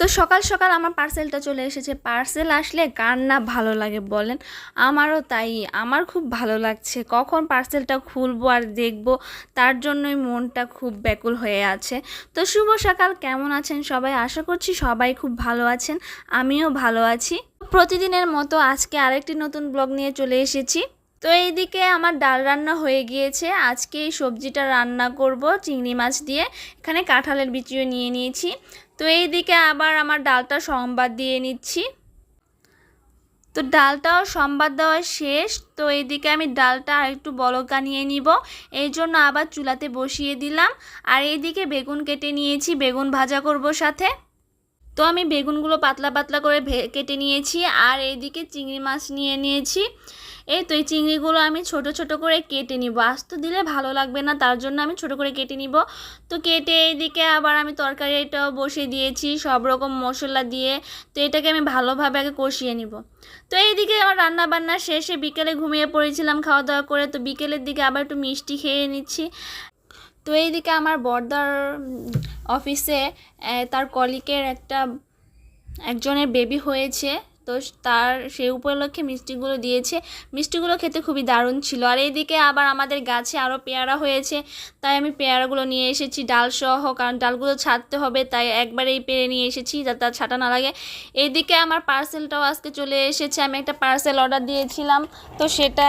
তো সকাল সকাল আমার পার্সেলটা চলে এসেছে। পার্সেল আসলে কার না ভালো লাগে বলেন? আমারও তাই। আমার খুব ভালো লাগছে। কখন পার্সেলটা খুলবো আর দেখব, তার জন্যই মনটা খুব ব্যাকুল হয়ে আছে। তো শুভ সকাল, কেমন আছেন সবাই? আশা করছি সবাই খুব ভালো আছেন। আমিও ভালো আছি। প্রতিদিনের মতো আজকে আরেকটি নতুন ব্লগ নিয়ে চলে এসেছি। তো এইদিকে আমার ডাল রান্না হয়ে গিয়েছে। আজকে এই সবজিটা রান্না করব চিংড়ি মাছ দিয়ে। এখানে কাঁঠালের বিচিও নিয়ে নিয়েছি। তো এইদিকে আবার আমার ডালটা সম্বাদ দিয়ে নিচ্ছি। তো ডালটাও সম্বাদ দেওয়া শেষ। তো এইদিকে আমি ডালটা আর একটু বলকা নিয়ে নিব। এই জন্য আবার চুলাতে বসিয়ে দিলাম। আর এইদিকে বেগুন কেটে নিয়েছি। বেগুন ভাজা করব সাথে। তো আমি বেগুনগুলো পাতলা পাতলা করে কেটে নিয়েছি, আর এইদিকে চিংড়ি মাছ নিয়ে নিয়েছি। এই তো এই চিংড়িগুলো আমি ছোট ছোট করে কেটে নিব। আস্ত দিলে ভালো লাগবে না, তার জন্য আমি ছোট করে কেটে নিব। তো কেটে এইদিকে আবার আমি তরকারিটাও বসিয়ে দিয়েছি, সব রকম মশলা দিয়ে। তো এটাকে আমি ভালোভাবে আগে কষিয়ে নিব। তো এইদিকে আমার রান্না বান্না শেষে বিকেলে ঘুমিয়ে পড়েছিলাম খাওয়া দাওয়া করে। তো বিকেলের দিকে আবার একটু মিষ্টি খেয়ে নিচ্ছি। তো এইদিকে আমার বর্দার অফিসে তার কলিকের একটা, একজনের বেবি হয়েছে। তো তার সেই উপলক্ষে মিষ্টিগুলো দিয়েছে। মিষ্টিগুলো খেতে খুবই দারুণ ছিল। আর এইদিকে আবার আমাদের গাছে আরও পেয়ারা হয়েছে। তাই আমি পেয়ারাগুলো নিয়ে এসেছি। ডাল সহ, কারণ ডালগুলো ছাড়তে হবে, তাই একবারেই পেরে নিয়ে এসেছি, যাতে তার ছাটা না লাগে। এইদিকে আমার পার্সেলটাও আজকে চলে এসেছে। আমি একটা পার্সেল অর্ডার দিয়েছিলাম। তো সেটা,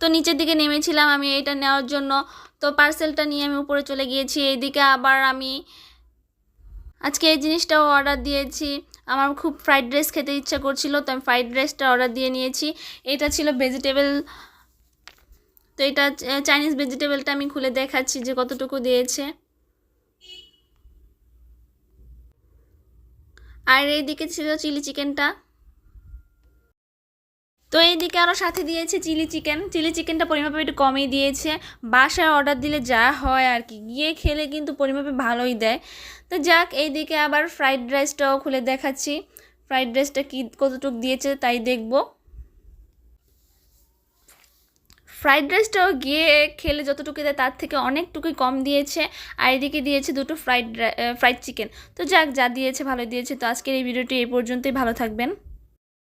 তো নিচের দিকে নেমেছিলাম আমি এটা নেওয়ার জন্য। তো পার্সেলটা নিয়ে আমি উপরে চলে গিয়েছি, এইদিকে আবার আমি আজকে এই জিনিসটাও অর্ডার দিয়েছি। আমার খুব ফ্রাইড রাইস খেতে ইচ্ছা করছিল, তো আমি ফ্রাইড রাইসটা অর্ডার দিয়ে নিয়েছি। এটা ছিল ভেজিটেবল তো এটা চাইনিজ ভেজিটেবলটা আমি খুলে দেখাচ্ছি যে কতটুকু দিয়েছে। আর এইদিকে ছিল চিলি চিকেনটা তো এইদিকে আরও সাথে দিয়েছে চিলি চিকেন। চিলি চিকেনটা পরিমাপে একটু কমই দিয়েছে। বাসায় অর্ডার দিলে যা হয় আর কি। গিয়ে খেলে কিন্তু পরিমাপে ভালোই দেয়। তো যাক, এইদিকে আবার ফ্রাইড রাইসটাও খুলে দেখাচ্ছি। ফ্রাইড রাইসটা কী কতটুকু দিয়েছে তাই দেখব। ফ্রাইড রাইসটাও গিয়ে খেলে যতটুকু দেয় তার থেকে অনেকটুকুই কম দিয়েছে। আর এদিকে দিয়েছে দুটো ফ্রাইড ফ্রাইড চিকেন তো যাক, যা দিয়েছে ভালো দিয়েছে। তো আজকের এই ভিডিওটি এই পর্যন্তই। ভালো থাকবেন।